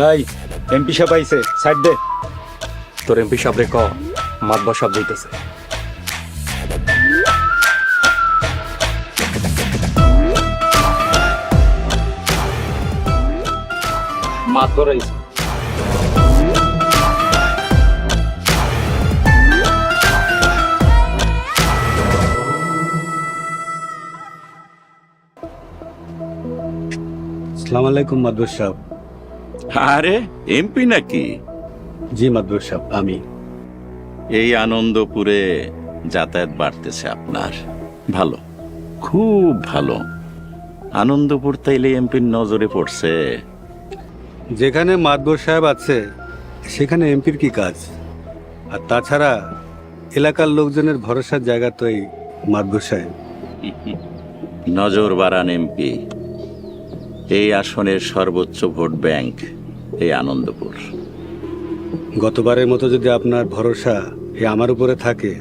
এই এমপি সাহেব আইছে সাইড দে। তোর এমপি সাবরে ক মাতবা সাব দিতেছে মাত ধরাইছে সালাম আলাইকুম মাদুর সাহেব। আরে এমপি নাকি? জি মাদুর সাহেব আমি। এই আনন্দপুরে যাতায়াত বাড়তেছে আপনার। ভালো খুব ভালো। আনন্দপুর তাইলে এমপির নজরে পড়ছে। যেখানে মাদবর সাহেব আছে সেখানে এমপির কি কাজ? আর তাছাড়া এলাকার লোকজনের ভরসার জায়গা তো এই মাদবর সাহেব। নজর বাড়ান এমপি। এই আসনের সর্বোচ্চ ভোট ব্যাংক এই আনন্দপুর। গতবারের মতো যদি আপনার ভরসা এই আমার উপরে থাকে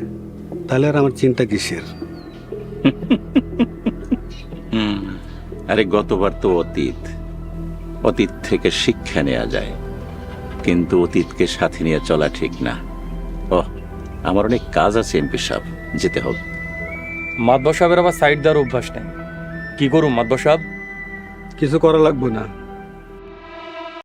তাহলে আর আমার চিন্তা কিসের? হুম, আরে গতবার তো অতীত। অতীত থেকে শিক্ষা নেওয়া যায়। কিন্তু অতীতকে সাথে নিয়ে চলা ঠিক না। ও আমার অনেক কাজ আছে এমপি সাহেব যেতে হবে মাতবা সাহেবের আবার সাইড দেওয়ার অভ্যাস নেই। কি করুম মাতবা সাহেব কিছু করা লাগবে না।